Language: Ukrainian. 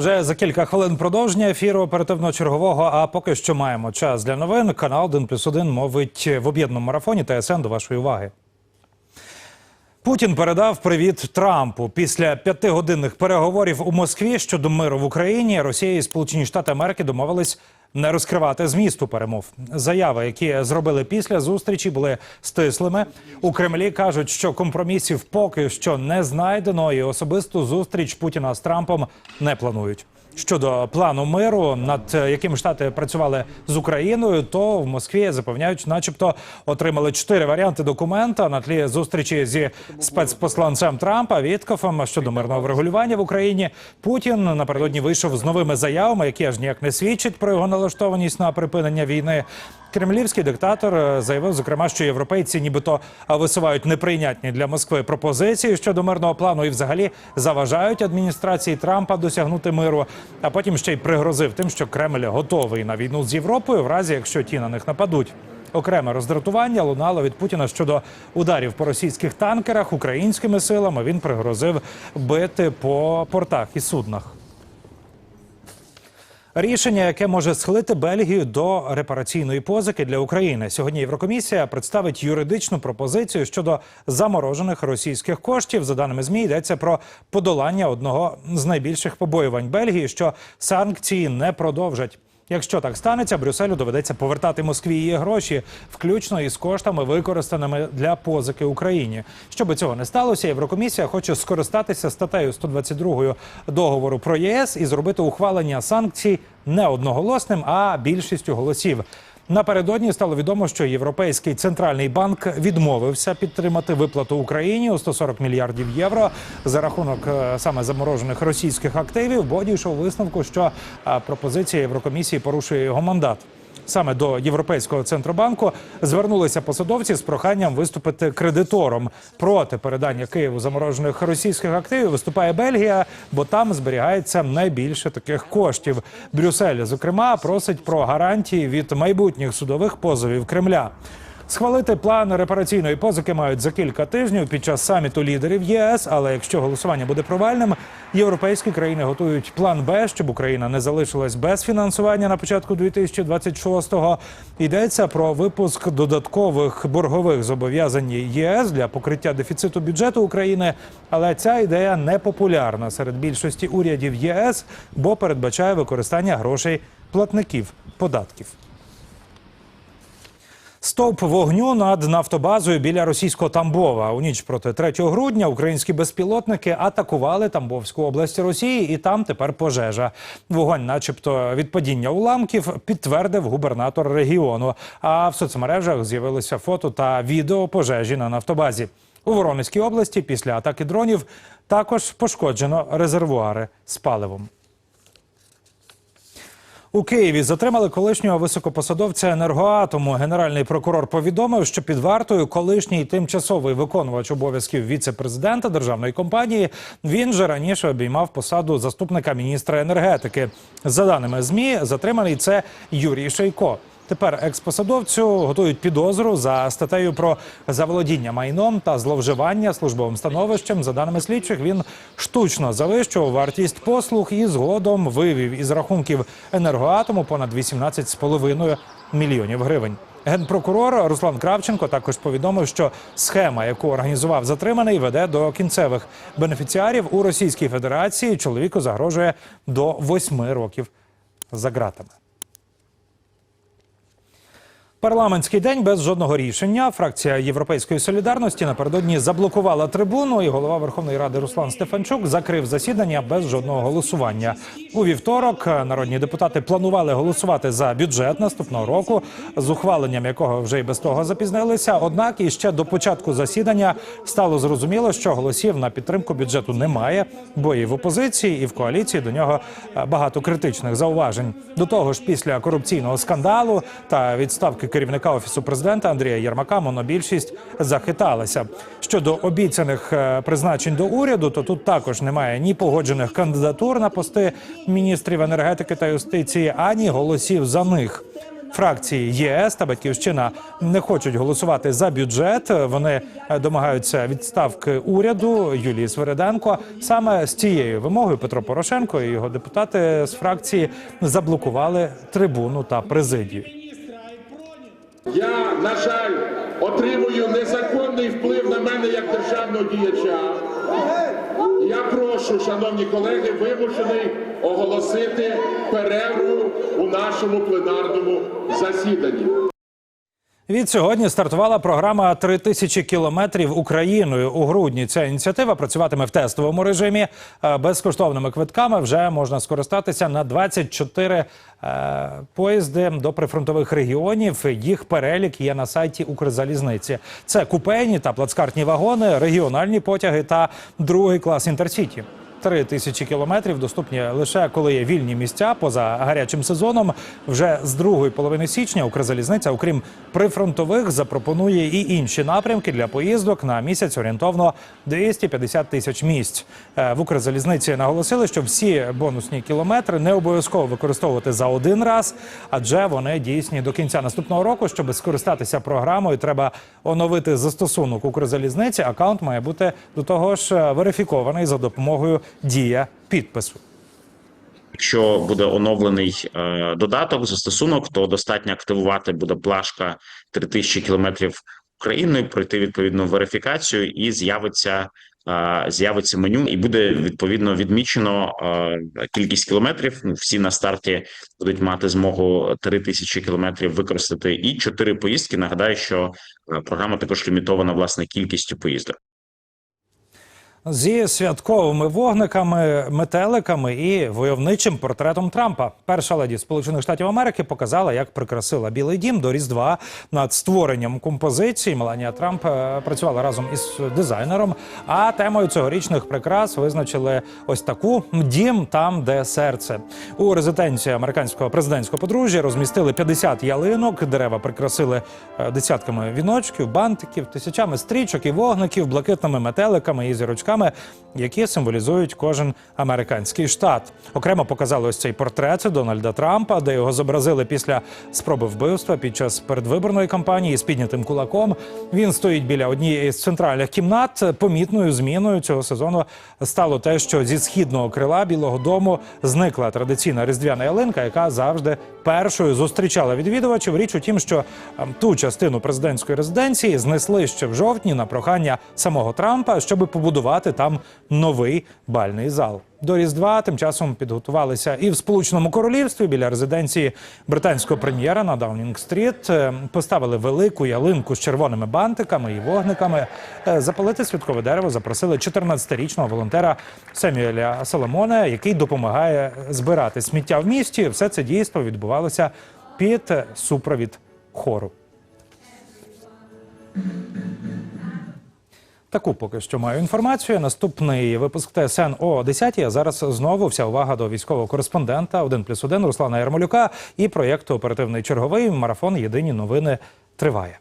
Вже за кілька хвилин продовження ефіру оперативно-чергового. А поки що маємо час для новин. Канал 1 плюс 1 мовить в об'єднаному марафоні ТСН до вашої уваги. Путін передав привіт Трампу після п'ятигодинних переговорів у Москві щодо миру в Україні. Росія і Сполучені Штати Америки домовились не розкривати змісту перемов. Заяви, які зробили після зустрічі, були стислими. У Кремлі кажуть, що компромісів поки що не знайдено, і особисту зустріч Путіна з Трампом не планують. Щодо плану миру, над яким штати працювали з Україною, то в Москві запевняють, начебто, отримали чотири варіанти документа на тлі зустрічі зі спецпосланцем Трампа Віткофом щодо мирного врегулювання в Україні. Путін напередодні вийшов з новими заявами, які аж ніяк не свідчать про його налаштованість на припинення війни. Кремлівський диктатор е, заявив, зокрема, що європейці, нібито е, висувають неприйнятні для Москви пропозиції щодо мирного плану і, взагалі, заважають адміністрації Трампа досягнути миру. А потім ще й пригрозив тим, що Кремль готовий на війну з Європою, в разі якщо ті на них нападуть. Окреме роздратування лунало від Путіна щодо ударів по російських танкерах українськими силами. Він пригрозив бити по портах і суднах. Рішення, яке може схилити Бельгію до репараційної позики для України, сьогодні Єврокомісія представить юридичну пропозицію щодо заморожених російських коштів. За даними змі йдеться про подолання одного з найбільших побоювань Бельгії, що санкції не продовжать. Якщо так станеться, Брюсселю доведеться повертати Москві її гроші, включно із коштами, використаними для позики Україні. Щоб цього не сталося, Єврокомісія хоче скористатися статтею 122 договору про ЄС і зробити ухвалення санкцій не одноголосним, а більшістю голосів. Напередодні стало відомо, що Європейський центральний банк відмовився підтримати виплату Україні у 140 мільярдів євро за рахунок е, саме заморожених російських активів, бо дійшов висновку, що е, пропозиція Єврокомісії порушує його мандат. Саме до Європейського центробанку звернулися посадовці з проханням виступити кредитором проти передання Києву заморожених російських активів. Виступає Бельгія, бо там зберігається найбільше таких коштів. Брюссель, зокрема, просить про гарантії від майбутніх судових позовів Кремля. Схвалити план репараційної позики мають за кілька тижнів під час саміту лідерів ЄС. Але якщо голосування буде провальним, європейські країни готують план Б, щоб Україна не залишилась без фінансування на початку 2026-го. Йдеться про випуск додаткових боргових зобов'язань ЄС для покриття дефіциту бюджету України. Але ця ідея не популярна серед більшості урядів ЄС, бо передбачає використання грошей платників податків. Стовп вогню над нафтобазою біля російського Тамбова. У ніч проти 3 грудня українські безпілотники атакували Тамбовську область Росії, і там тепер пожежа. Вогонь, начебто, від падіння уламків, підтвердив губернатор регіону. А в соцмережах з'явилися фото та відео пожежі на нафтобазі. У Воронезькій області після атаки дронів також пошкоджено резервуари з паливом. У Києві затримали колишнього високопосадовця енергоатому. Генеральний прокурор повідомив, що під вартою колишній тимчасовий виконувач обов'язків віце-президента державної компанії він же раніше обіймав посаду заступника міністра енергетики. За даними змі, затриманий це Юрій Шейко. Тепер експосадовцю готують підозру за статтею про заволодіння майном та зловживання службовим становищем. За даними слідчих, він штучно завищував вартість послуг і згодом вивів із рахунків енергоатому понад 18,5 мільйонів гривень. Генпрокурор Руслан Кравченко також повідомив, що схема, яку організував затриманий, веде до кінцевих бенефіціарів у Російській Федерації. Чоловіку загрожує до восьми років за ґратами. Парламентський день без жодного рішення. Фракція Європейської солідарності напередодні заблокувала трибуну, і голова Верховної Ради Руслан Стефанчук закрив засідання без жодного голосування. У вівторок народні депутати планували голосувати за бюджет наступного року, з ухваленням якого вже й без того запізнилися. Однак і ще до початку засідання стало зрозуміло, що голосів на підтримку бюджету немає, бо і в опозиції, і в коаліції до нього багато критичних зауважень. До того ж, після корупційного скандалу та відставки керівника офісу президента Андрія Єрмака монобільшість захиталася. Щодо обіцяних е, призначень до уряду, то тут також немає ні погоджених кандидатур на пости міністрів енергетики та юстиції, ані голосів за них. фракції ЄС та Батьківщина не хочуть голосувати за бюджет. Вони е, домагаються відставки уряду Юлії Свериденко. Саме з цією вимогою Петро Порошенко і його депутати з фракції заблокували трибуну та президію. Я, на жаль, отримую незаконний вплив на мене як державного діяча. Я прошу, шановні колеги, вимушений оголосити перерву у нашому пленарному засіданні. Від сьогодні стартувала програма «Три тисячі кілометрів Україною у грудні. Ця ініціатива працюватиме в тестовому режимі. Е, Безкоштовними квитками вже можна скористатися на 24 е, поїзди до прифронтових регіонів. Їх перелік є на сайті Укрзалізниці. Це купейні та плацкартні вагони, регіональні потяги та другий клас інтерсіті. Три тисячі кілометрів доступні лише коли є вільні місця поза гарячим сезоном. Вже з другої половини січня Укрзалізниця, окрім прифронтових, запропонує і інші напрямки для поїздок на місяць орієнтовно 250 тисяч місць. Е, В Укрзалізниці наголосили, що всі бонусні кілометри не обов'язково використовувати за один раз, адже вони дійсні до кінця наступного року. Щоб скористатися програмою, треба оновити застосунок Укрзалізниці. Акаунт має бути до того ж е, верифікований за допомогою дія підпису. Якщо буде оновлений е, додаток, застосунок, то достатньо активувати буде плашка 3000 кілометрів Україною, пройти відповідну верифікацію, і з'явиться е, з'явиться меню, і буде відповідно відмічено е, кількість кілометрів. Ну, всі на старті будуть мати змогу 3000 кілометрів використати і 4 поїздки. Нагадаю, що е, програма також лімітована власне кількістю поїздок. Зі святковими вогниками, метеликами і войовничим портретом Трампа. Перша леді Сполучених Штатів Америки показала, як прикрасила Білий Дім до Різдва над створенням композиції. Меланія Трамп е, працювала разом із дизайнером. А темою цьогорічних прикрас визначили ось таку дім там, де серце. У резиденції американського президентського подружжя розмістили 50 ялинок. Дерева прикрасили е, десятками віночків, бантиків, тисячами стрічок і вогників, блакитними метеликами і зірочками, які символізують кожен американський штат. Окремо показали ось цей портрет Дональда Трампа, де його зобразили після спроби вбивства під час передвиборної кампанії з піднятим кулаком. Він стоїть біля однієї з центральних кімнат. Помітною зміною цього сезону стало те, що зі східного крила Білого Дому зникла традиційна різдвяна ялинка, яка завжди першою зустрічала відвідувачів. Річ у тім, що ем, ту частину президентської резиденції знесли ще в жовтні на прохання самого Трампа, щоби побудувати там новий бальний зал. До Різдва тим часом підготувалися і в Сполученому Королівстві біля резиденції британського прем'єра на Даунінг-стріт. Е, Поставили велику ялинку з червоними бантиками і вогниками. Е, Запалити святкове дерево запросили 14-річного волонтера Семюеля Соломона, який допомагає збирати сміття в місті. Все це дійство відбувалося під супровід хору. Таку поки що маю інформацію. Наступний випуск ТСН о 10 А зараз знову вся увага до військового кореспондента 1+,1 Руслана Ярмолюка і проєкту Оперативний черговий марафон Єдині новини триває.